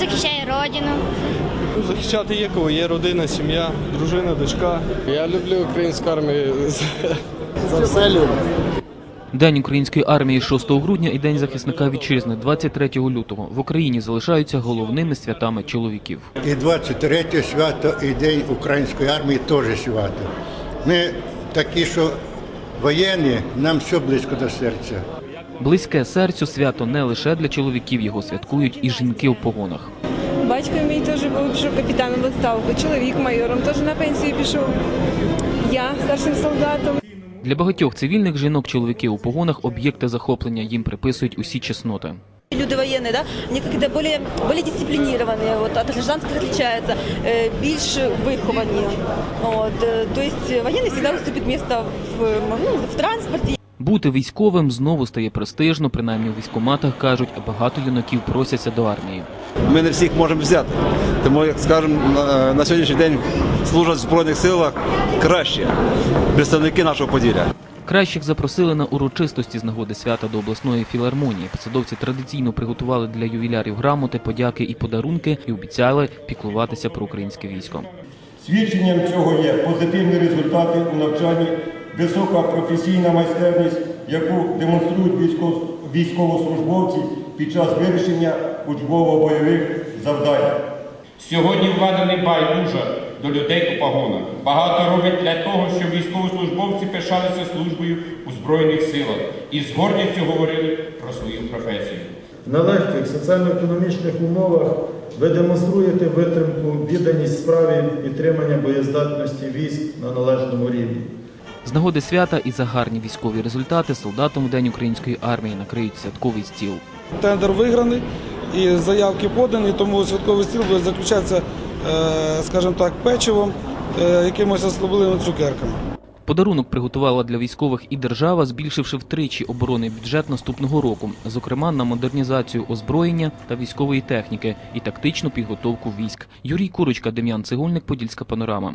захищає родину. Ну, Захищати є кого, є родина, сім'я, дружина, дочка. Я люблю українську армію. За все люблю. День української армії 6 грудня і День захисника вітчизни 23 лютого в Україні залишаються головними святами чоловіків. І 23 свято, і День української армії теж свято. Ми такі, що воєнні, нам все близько до серця. Близьке серцю свято не лише для чоловіків його святкують і жінки в погонах. Батько мій теж був пішов капітаном відставку, чоловік майором, теж на пенсію пішов. Я старшим солдатом. Для багатьох цивільних жінок чоловіки у погонах об'єкти захоплення їм приписують усі чесноти. Люди военные, да, они как-то более, более дисциплинированные, вот, от гражданских отличаются, э, більш виховані. Вот, э, то есть э, военный всегда уступит место в, м, ну, в транспорте. Бути військовим знову стає престижно, принаймні у військкоматах кажуть, багато юнаків просяться до армії. Ми не всіх можемо взяти. Тому, як скажемо, на, на сьогоднішній день служать в Збройних силах краще представники нашого Поділля. Кращих запросили на урочистості з нагоди свята до обласної філармонії. Посадовці традиційно приготували для ювілярів грамоти, подяки і подарунки і обіцяли піклуватися про українське військо. Свідченням цього є позитивні результати у навчанні, висока професійна майстерність, яку демонструють військовослужбовці під час вирішення учбово-бойових завдань. Сьогодні влада не байдужа до людей у погонах. Багато робить для того, щоб військовослужбовці пишалися службою у Збройних силах і з гордістю говорили про свою професію. В нелегких соціально-економічних умовах ви демонструєте витримку, відданість справі підтримання боєздатності військ на належному рівні. З нагоди свята і за гарні військові результати солдатам у День української армії накриють святковий стіл. Тендер виграний і заявки подані, тому святковий стіл буде заключатися, е, скажімо так, печивом, е, якимось особливими цукерками. Подарунок приготувала для військових і держава, збільшивши втричі оборонний бюджет наступного року, зокрема на модернізацію озброєння та військової техніки і тактичну підготовку військ. Юрій Курочка, Дем'ян Цегольник, Подільська панорама.